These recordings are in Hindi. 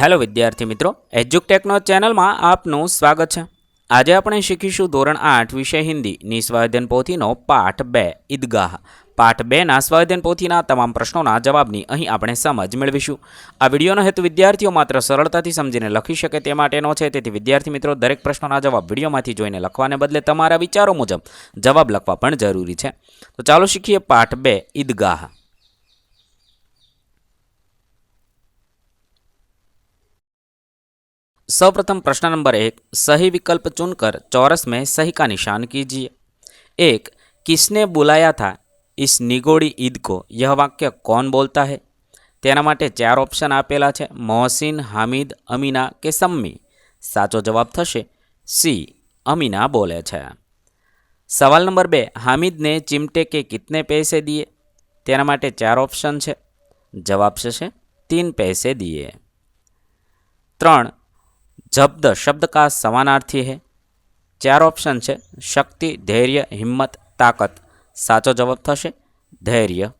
હેલો વિદ્યાર્થી મિત્રો એજ્યુકટેકનો ચેનલમાં આપનું સ્વાગત છે. આજે આપણે શીખીશું ધોરણ આઠ વિષય હિન્દી, નિસ્વાધ્યન પોથીનો પાઠ બે, ઈદગાહ. પાઠ બેના સ્વાધ્યન પોથીના તમામ પ્રશ્નોના જવાબની અહીં આપણે સમજ મેળવીશું. આ વિડીયોનો હેતુ વિદ્યાર્થીઓ માત્ર સરળતાથી સમજીને લખી શકે તે માટેનો છે, તેથી વિદ્યાર્થી મિત્રો દરેક પ્રશ્નોના જવાબ વિડીયોમાંથી જોઈને લખવાને બદલે તમારા વિચારો મુજબ જવાબ લખવા પણ જરૂરી છે. તો ચાલો શીખીએ પાઠ બે, ઈદગાહ. सौ प्रथम प्रश्न नंबर एक, सही विकल्प चुनकर चौरस में सही का निशान कीजिए। एक, किसने बुलाया था इस निगोड़ी ईद को? यह वाक्य कौन बोलता है? तना चार ऑप्शन आपेला है मोहसिन हामिद अमीना के सम्मी साचो जवाब थे सी अमीना बोले है सवाल नंबर बे हामिद ने चिमटे के कितने पैसे दिए तना चार ऑप्शन है जवाब से तीन पैसे दिए त्रण जब्द शब्द का समानार्थी है। चार ऑप्शन है शक्ति, धैर्य, हिम्मत, ताकत। साचो जवाब थे धैर्य।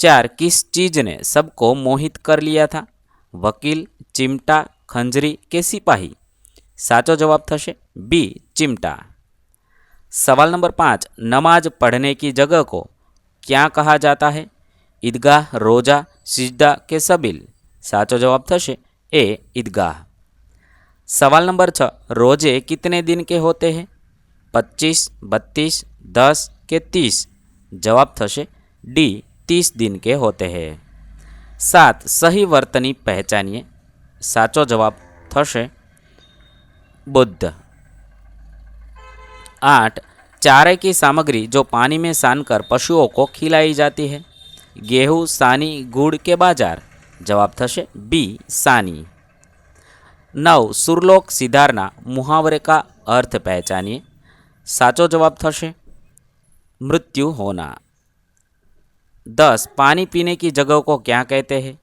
चार, किस चीज़ ने सबको मोहित कर लिया था? वकील, चिमटा, खंजरी, के सिपाही? साचो जवाब थे बी, चिमटा। सवाल नंबर पाँच, नमाज़ पढ़ने की जगह को क्या कहा जाता है? ईदगाह, रोजा, सिजदा, के सबिल? साचो जवाब थे ए, ईदगाह। सवाल नंबर छ, रोज़े कितने दिन के होते हैं? पच्चीस, बत्तीस, दस के तीस। जवाब थशे, डी, तीस दिन के होते हैं। सात, सही वर्तनी पहचानिए। साचो जवाब थशे, बुद्ध। आठ, चारे की सामग्री जो पानी में सानकर पशुओं को खिलाई जाती है। गेहूँ, सानी, गुड़ के बाज़ार। जवाब थशे, बी, सानी। नव सुरलोक सिधारना मुहावरे का अर्थ पहचानिए। साचो जवाब थशे। मृत्यु होना। दस, पानी पीने की जगह को क्या कहते हैं?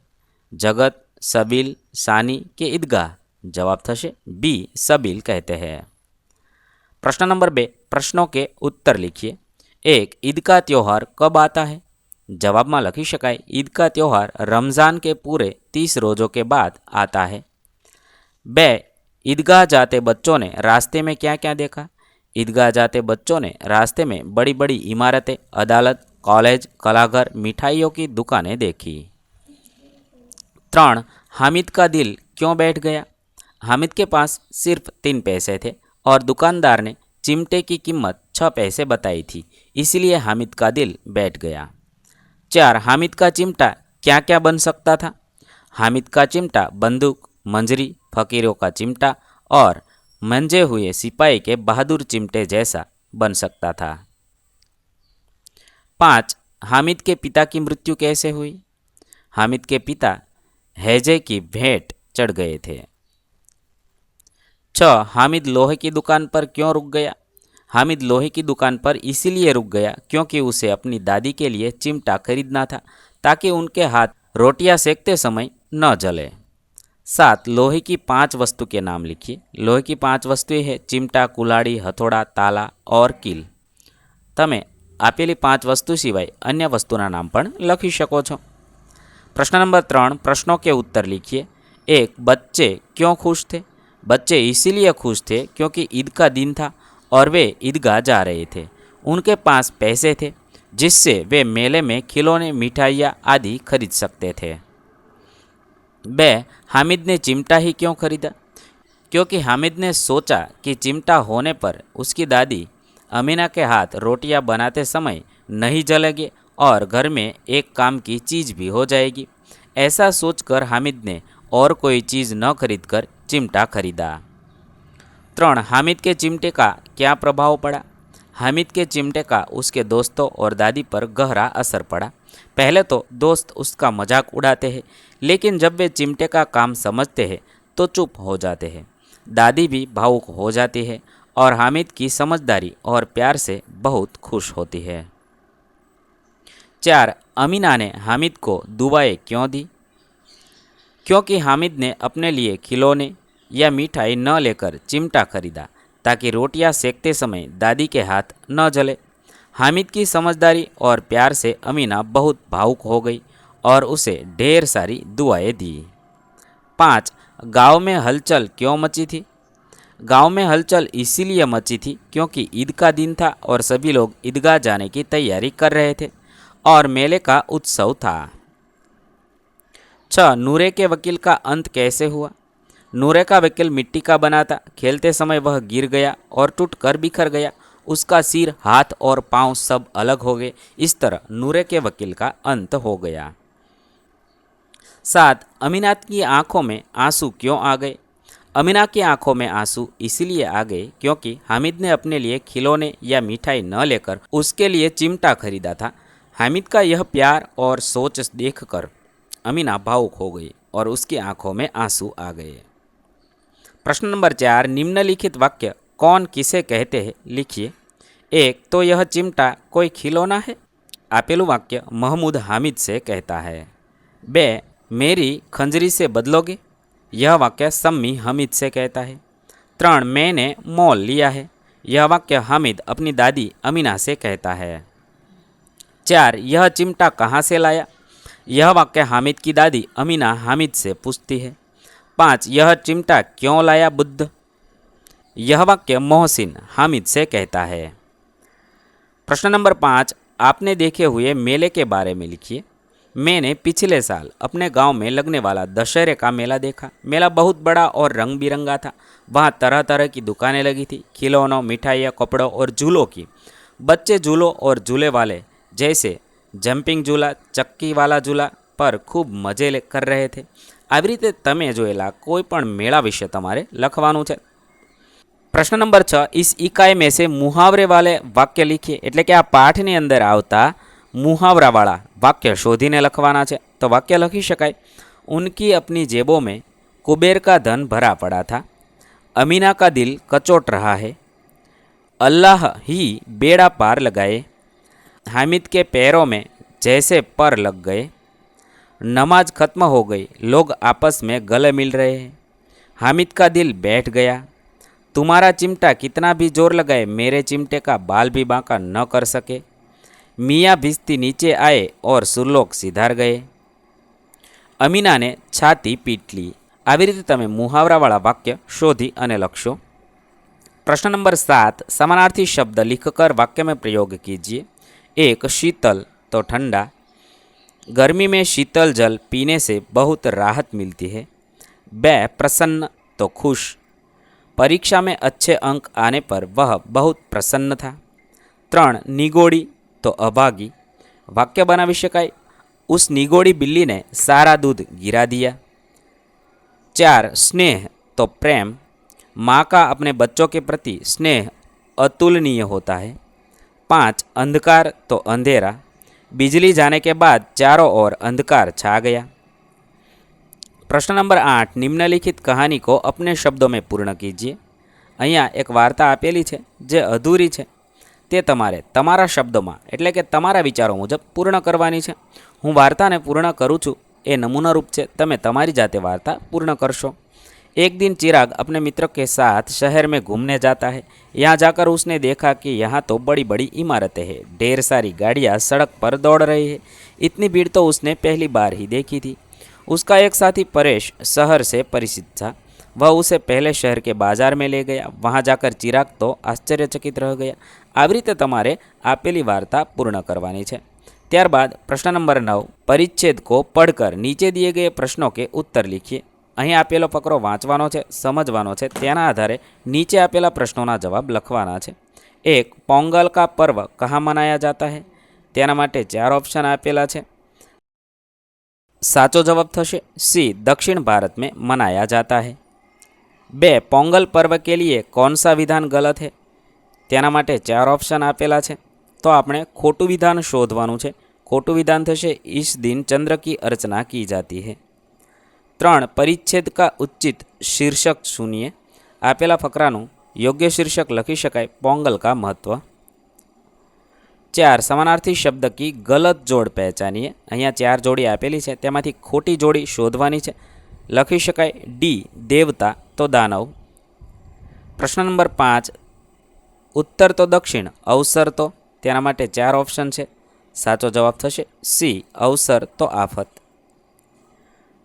जगत, सबील, सानी के ईदगाह। जवाब थशे। बी, सबील कहते हैं। प्रश्न नंबर बे, प्रश्नों के उत्तर लिखिए। एक, ईद का त्यौहार कब आता है? जवाब में लखी शकाय। ईद का त्यौहार रमज़ान के पूरे तीस रोज़ों के बाद आता है। बे, ईदगाह जाते बच्चों ने रास्ते में क्या क्या देखा? ईदगाह जाते बच्चों ने रास्ते में बड़ी बड़ी इमारतें, अदालत, कॉलेज, कलाघर, मिठाइयों की दुकानें देखी। त्रण, हामिद का दिल क्यों बैठ गया? हामिद के पास सिर्फ़ तीन पैसे थे और दुकानदार ने चिमटे की कीमत छः पैसे बताई थी, इसलिए हामिद का दिल बैठ गया। चार, हामिद का चिमटा क्या क्या बन सकता था? हामिद का चिमटा बंदूक मंजरी, फकीरों का चिमटा और मंजे हुए सिपाही के बहादुर चिमटे जैसा बन सकता था। पाँच, हामिद के पिता की मृत्यु कैसे हुई? हामिद के पिता हैजे की भेंट चढ़ गए थे। छ, हामिद लोहे की दुकान पर क्यों रुक गया? हामिद लोहे की दुकान पर इसीलिए रुक गया क्योंकि उसे अपनी दादी के लिए चिमटा खरीदना था ताकि उनके हाथ रोटियाँ सेकते समय न जले। सात लोहे की पांच वस्तु के नाम लिखिए लोहे की पांच वस्तुएं है चिमटा कुलाड़ी हथौड़ा ताला और कील તમે આપેલી પાંચ વસ્તુ સિવાય અન્ય વસ્તુના નામ પણ લખી શકો છો પ્રશ્ન નંબર ત્રણ પ્રશ્નों के उत्तर लिखिए एक बच्चे क्यों खुश थे बच्चे इसीलिए खुश थे क्योंकि ईद का दिन था और वे ईदगाह जा रहे थे उनके पास पैसे थे जिससे वे मेले में खिलौने मिठाइयाँ आदि खरीद सकते थे बे हामिद ने चिमटा ही क्यों खरीदा? क्योंकि हामिद ने सोचा कि चिमटा होने पर उसकी दादी अमीना के हाथ रोटियाँ बनाते समय नहीं जलेंगे और घर में एक काम की चीज़ भी हो जाएगी। ऐसा सोचकर हामिद ने और कोई चीज़ न खरीदकर चिमटा खरीदा। त्रण हामिद के चिमटे का क्या प्रभाव पड़ा? हामिद के चिमटे का उसके दोस्तों और दादी पर गहरा असर पड़ा। पहले तो दोस्त उसका मज़ाक उड़ाते हैं, लेकिन जब वे चिमटे का काम समझते हैं तो चुप हो जाते हैं। दादी भी भावुक हो जाती है और हामिद की समझदारी और प्यार से बहुत खुश होती है। चार, अमीना ने हामिद को दुआएँ क्यों दी? क्योंकि हामिद ने अपने लिए खिलौने या मिठाई न लेकर चिमटा खरीदा ताकि रोटियाँ सेकते समय दादी के हाथ न जले। हामिद की समझदारी और प्यार से अमीना बहुत भावुक हो गई और उसे ढेर सारी दुआएँ दी। पाँच, गाँव में हलचल क्यों मची थी? गाँव में हलचल इसीलिए मची थी क्योंकि ईद का दिन था और सभी लोग ईदगाह जाने की तैयारी कर रहे थे और मेले का उत्सव था। छः नूरे के वकील का अंत कैसे हुआ? नूरे का वकील मिट्टी का बना था खेलते समय वह गिर गया और टूट कर बिखर गया। उसका सिर, हाथ और पाँव सब अलग हो गए। इस तरह नूरे के वकील का अंत हो गया। सात अमीनात की आँखों में आँसू क्यों आ गए? अमीना की आँखों में आँसू इसलिए आ गए क्योंकि हामिद ने अपने लिए खिलौने या मिठाई न लेकर उसके लिए चिमटा खरीदा था। हामिद का यह प्यार और सोच देखकर अमीना भावुक हो गई और उसकी आँखों में आँसू आ गए। प्रश्न नंबर चार, निम्नलिखित वाक्य कौन किसे कहते हैं? लिखिए। एक तो यह चिमटा कोई खिलौना है? आपेलू वाक्य, महमूद हामिद से कहता है। बे, मेरी खंजरी से बदलोगे? यह वाक्य सम्मी हामिद से कहता है। त्रण, मैंने मोल लिया है? यह वाक्य हामिद अपनी दादी अमीना से कहता है। चार, यह चिमटा कहाँ से लाया? यह वाक्य हामिद की दादी अमीना हामिद से पूछती है। पाँच, यह चिमटा क्यों लाया बुद्ध? यह वाक्य मोहसिन हामिद से कहता है। प्रश्न नंबर पाँच, आपने देखे हुए मेले के बारे में लिखिए। मैंने पिछले साल अपने गाँव में लगने वाला दशहरे का मेला देखा। मेला बहुत बड़ा और रंग बिरंगा था। वहाँ तरह तरह की दुकानें लगी थी। खिलौनों, मिठाइयाँ, कपड़ों और झूलों की। बच्चे झूलों और झूले वाले, जैसे जंपिंग झूला, चक्की वाला झूला पर खूब मज़े कर रहे थे। આવી રીતે તમે જોયેલા કોઈ પણ મેળા વિશે તમારે લખવાનું છે પ્રશ્ન નંબર છ ઇસ ઇકાઈ में से मुहावरे वाले વાક્ય લીખીએ એટલે કે આ પાઠની અંદર આવતા મુહાવરાવાળા વાક્ય શોધીને લખવાના છે તો વાક્ય લખી શકાય ઉનકી अपनी जेबों में कुबेर का धन भरा पड़ा था अमीना का दिल कचोट रहा है अल्लाह ही बेड़ा पार लगाए हामिद के पैरों में जैसे पर लग गए नमाज खत्म हो गई लोग आपस में गले मिल रहे हैं हामिद का दिल बैठ गया तुम्हारा चिमटा कितना भी जोर लगाए मेरे चिमटे का बाल भी बांका न कर सके मियाँ भिस्ती नीचे आए और सुरलोक सिधार गए અમીનાને છાતી પીટ લી આવી રીતે તમે મુહાવરાવાળા વાક્ય શોધી અને લખશો प्रश्न नंबर सात समानार्थी शब्द लिखकर वाक्य में प्रयोग कीजिए एक शीतल तो ठंडा गर्मी में शीतल जल पीने से बहुत राहत मिलती है। बै प्रसन्न तो खुश। परीक्षा में अच्छे अंक आने पर वह बहुत प्रसन्न था। त्रण निगोड़ी तो अभागी। वाक्य बनावी शकाय उस निगोड़ी बिल्ली ने सारा दूध गिरा दिया। चार, स्नेह तो प्रेम। माँ का अपने बच्चों के प्रति स्नेह अतुलनीय होता है। पाँच, अंधकार तो अंधेरा। बिजली जाने के बाद चारों ओर अंधकार छा गया પ્રશ્ન નંબર આઠ નિમ્નલિખિત કહાની કો અપને શબ્દો મેં પૂર્ણ કીજીએ અહીંયા એક વાર્તા આપેલી છે જે અધૂરી છે તે તમારે તમારા શબ્દોમાં એટલે કે તમારા વિચારો મુજબ પૂર્ણ કરવાની છે હું વાર્તાને પૂર્ણ કરું છું એ નમૂનારૂપ છે તમે તમારી જાતે વાર્તા પૂર્ણ કરશો एक दिन चिराग अपने मित्र के साथ शहर में घूमने जाता है। यहाँ जाकर उसने देखा कि यहाँ तो बड़ी बड़ी इमारतें हैं। ढेर सारी गाड़ियाँ सड़क पर दौड़ रही है। इतनी भीड़ तो उसने पहली बार ही देखी थी। उसका एक साथी परेश शहर से परिचित था। वह उसे पहले शहर के बाज़ार में ले गया। वहाँ जाकर चिराग तो आश्चर्यचकित रह गया। આવી रीते तुम्हारे આપેલી पूर्ण करवानी है છે प्रश्न नंबर नौ, परिच्छेद को पढ़कर नीचे दिए गए प्रश्नों के उत्तर लिखिए। અહીં આપેલો ફકરો વાંચવાનો છે, સમજવાનો છે, તેના આધારે નીચે આપેલા પ્રશ્નોના જવાબ લખવાના છે. એક, પોંગલ કા પર્વ કહા મનાયા જાતા હે? તેના માટે ચાર ઓપ્શન આપેલા છે. સાચો જવાબ થશે, સી, દક્ષિણ ભારત મેં મનાયા જાતા હે. બે, પોંગલ પર્વ કે લીએ કોણસા વિધાન ગલત હે? તેના માટે ચાર ઓપ્શન આપેલા છે. તો આપણે ખોટું વિધાન શોધવાનું છે. ખોટું વિધાન થશે, ઈશ દિન ચંદ્ર કી અર્ચના કી જાતી હૈ. ત્રણ પરિચ્છેદ કા ઉચિત શીર્ષક શૂન્ય. આપેલા ફકરાનું યોગ્ય શીર્ષક લખી શકાય. પોંગલ કા મહત્વ. ચાર, સમાનાર્થી શબ્દ કી ગલત જોડ પહેચાનીએ. અહીંયા ચાર જોડી આપેલી છે. તેમાંથી ખોટી જોડી શોધવાની છે. લખી શકાય. ડી, દેવતા તો દાનવ. પ્રશ્ન નંબર પાંચ, ઉત્તર તો દક્ષિણ, અવસર તો. તેના માટે ચાર ઓપ્શન છે. સાચો જવાબ થશે. સી, અવસર તો આફત.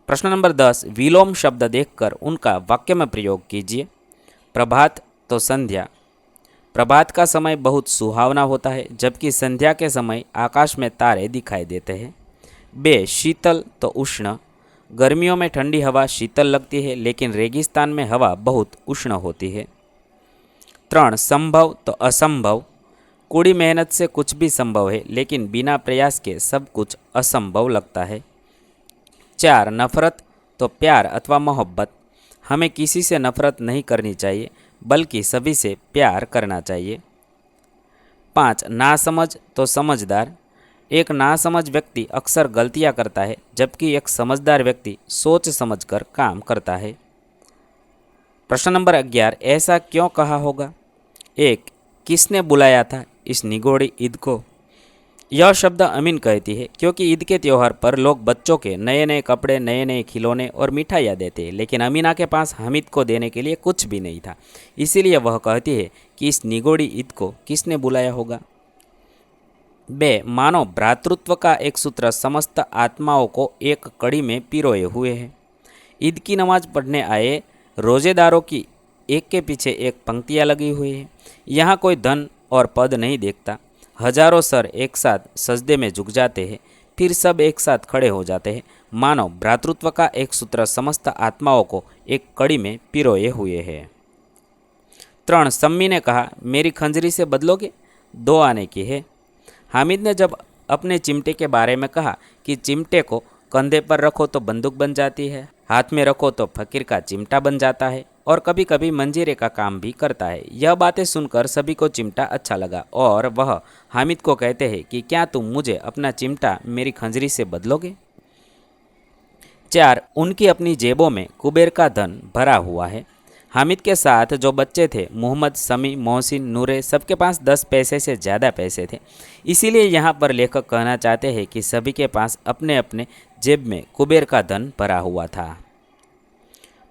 प्रश्न नंबर दस, विलोम शब्द देखकर उनका वाक्य में प्रयोग कीजिए। प्रभात तो संध्या। प्रभात का समय बहुत सुहावना होता है, जबकि संध्या के समय आकाश में तारे दिखाई देते हैं। बे, शीतल तो उष्ण। गर्मियों में ठंडी हवा शीतल लगती है, लेकिन रेगिस्तान में हवा बहुत उष्ण होती है। त्रण, संभव तो असंभव। कूड़ी मेहनत से कुछ भी संभव है, लेकिन बिना प्रयास के सब कुछ असंभव लगता है। चार नफरत तो प्यार अथवा मोहब्बत। हमें किसी से नफरत नहीं करनी चाहिए, बल्कि सभी से प्यार करना चाहिए। पाँच, नासमझ तो समझदार। एक नासमझ व्यक्ति अक्सर गलतियाँ करता है, जबकि एक समझदार व्यक्ति सोच समझकर काम करता है। प्रश्न नंबर ग्यारह, ऐसा क्यों कहा होगा? एक, किसने बुलाया था इस निगोड़ी ईद को? यह शब्द अमीन कहती है, क्योंकि ईद के त्यौहार पर लोग बच्चों के नए नए कपड़े नए नए खिलौने और मिठाइयाँ देते हैं, लेकिन अमीना के पास हामिद को देने के लिए कुछ भी नहीं था। इसीलिए वह कहती है कि इस निगोड़ी ईद को किसने बुलाया होगा? बे, मानो भ्रातृत्व का एक सूत्र समस्त आत्माओं को एक कड़ी में पिरोए हुए है। ईद की नमाज़ पढ़ने आए रोजेदारों की एक के पीछे एक पंक्तियाँ लगी हुई है। यहाँ कोई धन और पद नहीं देखता। हज़ारों सर एक साथ सजदे में झुक जाते हैं, फिर सब एक साथ खड़े हो जाते हैं। मानो भ्रातृत्व का एक सूत्र समस्त आत्माओं को एक कड़ी में पिरोए हुए है। त्रण सम्मी ने कहा, मेरी खंजरी से बदलोगे? दो आने की है। हामिद ने जब अपने चिमटे के बारे में कहा कि चिमटे को कंधे पर रखो तो बंदूक बन जाती है, हाथ में रखो तो फकीर का चिमटा बन जाता है और कभी कभी मंजीरे का काम भी करता है। यह बातें सुनकर सभी को चिमटा अच्छा लगा और वह हामिद को कहते हैं कि, क्या तुम मुझे अपना चिमटा मेरी खंजरी से बदलोगे? चार, उनकी अपनी जेबों में कुबेर का धन भरा हुआ है। हामिद के साथ जो बच्चे थे, मोहम्मद, समी, मोहसिन, नूरे, सबके पास दस पैसे से ज़्यादा पैसे थे। इसीलिए यहाँ पर लेखक कहना चाहते हैं कि सभी के पास अपने अपने जेब में कुबेर का धन भरा हुआ था।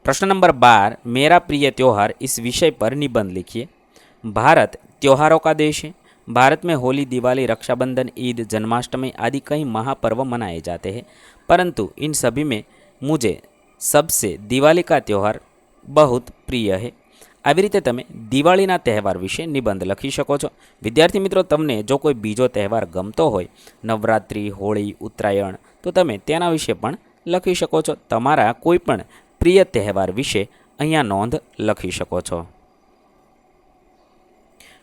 प्रश्न नंबर बार मेरा प्रिय त्यौहार इस विषय पर निबंध लिखिए भारत त्योहारों का देश है भारत में होली दिवाली रक्षाबंधन ईद जन्माष्टमी आदि कई महापर्व मनाए जाते हैं परंतु इन सभी में मुझे सबसे दिवाली का त्यौहार बहुत પ્રિય છે આવી રીતે તમે દિવાળીના તહેવાર વિશે નિબંધ લખી શકો છો વિદ્યાર્થી મિત્રો તમને જો કોઈ બીજો તહેવાર ગમતો હોય નવરાત્રિ હોળી ઉત્તરાયણ તો તમે તેના વિશે પણ લખી શકો છો તમારા કોઈ પણ પ્રિય તહેવાર વિશે અહીંયા નોંધ લખી શકો છો.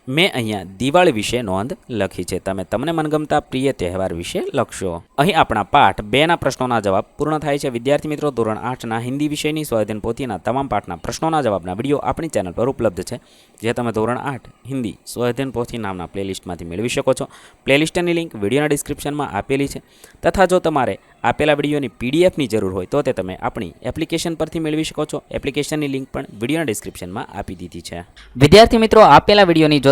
મેં અહીંયા દિવાળી વિશે નોંધ લખી છે. તમે તમને મનગમતા પ્રિય તહેવાર વિશે લખશો. અહીં આપણા પાઠ બેના પ્રશ્નોના જવાબ પૂર્ણ થાય છે. વિદ્યાર્થી મિત્રો, ધોરણ આઠના હિન્દી વિષયની સ્વાધીન પોથીના તમામ પાઠના પ્રશ્નોના જવાબના વીડિયો આપણી ચેનલ પર ઉપલબ્ધ છે. જે તમે ધોરણ આઠ હિન્દી સ્વાધીન પોથી નામના પ્લેલિસ્ટમાંથી મેળવી શકો છો. પ્લેલિસ્ટની લિંક વિડીયોના ડિસ્ક્રિપ્શનમાં આપેલી છે. તથા જો તમારે આપેલા વિડીયોની પીડીએફની જરૂર હોય તો તે તમે આપણી એપ્લિકેશન પરથી મેળવી શકો છો. એપ્લિકેશનની લિંક પણ વિડીયોના ડિસ્ક્રિપ્શનમાં આપી દીધી છે. વિદ્યાર્થી મિત્રો, આપેલા વિડીયોની જો